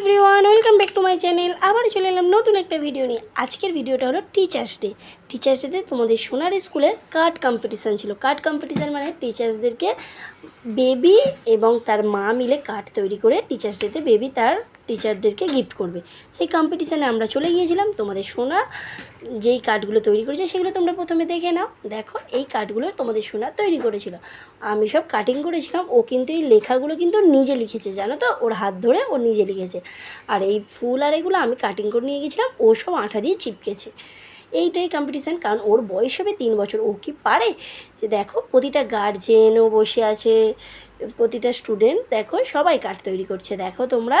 Everyone, welcome back to my channel. আবার চলে এলাম নতুন একটা ভিডিও নিয়ে। আজকের ভিডিওটা হলো টিচার্স ডে টিচার্স ডেতে তোমাদের সোনার স্কুলে কার্ড কম্পিটিশান ছিল। কার্ড কম্পিটিশান মানে টিচার্সদেরকে বেবি এবং তার মা মিলে কার্ড তৈরি করে টিচার্স ডেতে বেবি তার টিচারদেরকে গিফট করবে। সেই কম্পিটিশানে আমরা চলে গিয়েছিলাম। তোমাদের সোনা, যেই কার্ডগুলো তৈরি করেছে সেগুলো তোমরা প্রথমে দেখে নাও। দেখো, এই কার্ডগুলো তোমাদের সোনা তৈরি করেছিল। আমি সব কাটিং করেছিলাম। ও কিন্তু এই লেখাগুলো কিন্তু নিজে লিখেছে, জানো তো? ওর হাত ধরে ও নিজে লিখেছে। আর এই ফুল আর এগুলো আমি কাটিং করে নিয়ে গেছিলাম ও সব আঠা দিয়ে চিপকেছে। এইটাই কম্পিটিশান কারণ ওর বয়স হবে তিন বছর। ও কি পারে? দেখো, প্রতিটা গার্জেনও বসে আছে। প্রতিটা স্টুডেন্ট দেখো, সবাই কার্ড তৈরি করছে। দেখো তোমরা।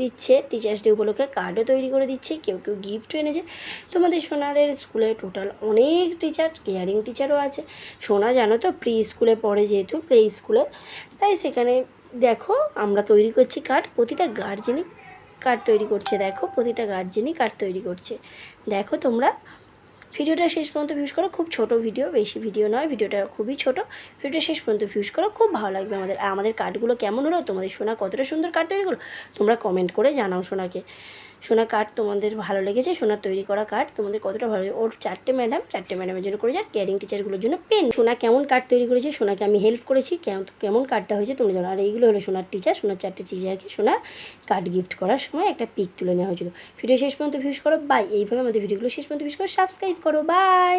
দিচ্ছে টিচার্স ডে উপলক্ষে কার্ডও তৈরি করে দিচ্ছে, কেউ কেউ গিফটও এনেছে। তোমাদের সোনাদের স্কুলে টোটাল অনেক টিচার কেয়ারিং টিচারও আছে। সোনা জানো তো প্রি স্কুলে পড়ে যেহেতু প্লে স্কুলে তাই সেখানে দেখো, আমরা তৈরি করছি কার্ড প্রতিটা গার্জেনই কার্ড তৈরি করছে। দেখো, প্রতিটা গার্জেনই কার্ড তৈরি করছে। দেখো তোমরা ভিডিওটা শেষ পর্যন্ত ভিউজ করো। খুব ছোট ভিডিও বেশি ভিডিও নয়, ভিডিওটা খুবই ছোট। ভিডিওটা শেষ পর্যন্ত ভিউজ করো, খুব ভালো লাগবে আমাদের। আর আমাদের কার্ডগুলো কেমন হলো, তোমাদের সোনা কতটা সুন্দর কার্ড তৈরি করো তোমরা কমেন্ট করে জানাও সোনাকে। সোনা কার্ড তোমাদের ভালো লেগেছে সোনার তৈরি করা কার্ড তোমাদের কতটা ভালো ওর চারটে ম্যাডাম চারটে ম্যাডামের জন্য করেছে, আর কেয়ারিং টিচারগুলোর জন্য পেন সোনা কেমন কার্ড তৈরি করেছে, সোনাকে আমি হেল্প করেছি কেমন কার্ডটা হয়েছে তোমরা জানো। আর এইগুলো হলো সোনার টিচার সোনার চারটে টিচারকে সোনা কার্ড গিফট করার সময় একটা পিক তুলে নেওয়া হয়েছিল। ভিডিও শেষ পর্যন্ত ভিউজ করো বাই এইভাবে আমাদের ভিডিওগুলো শেষ পর্যন্ত ভিউজ করো। সাবস্ক্রাইব করো বাই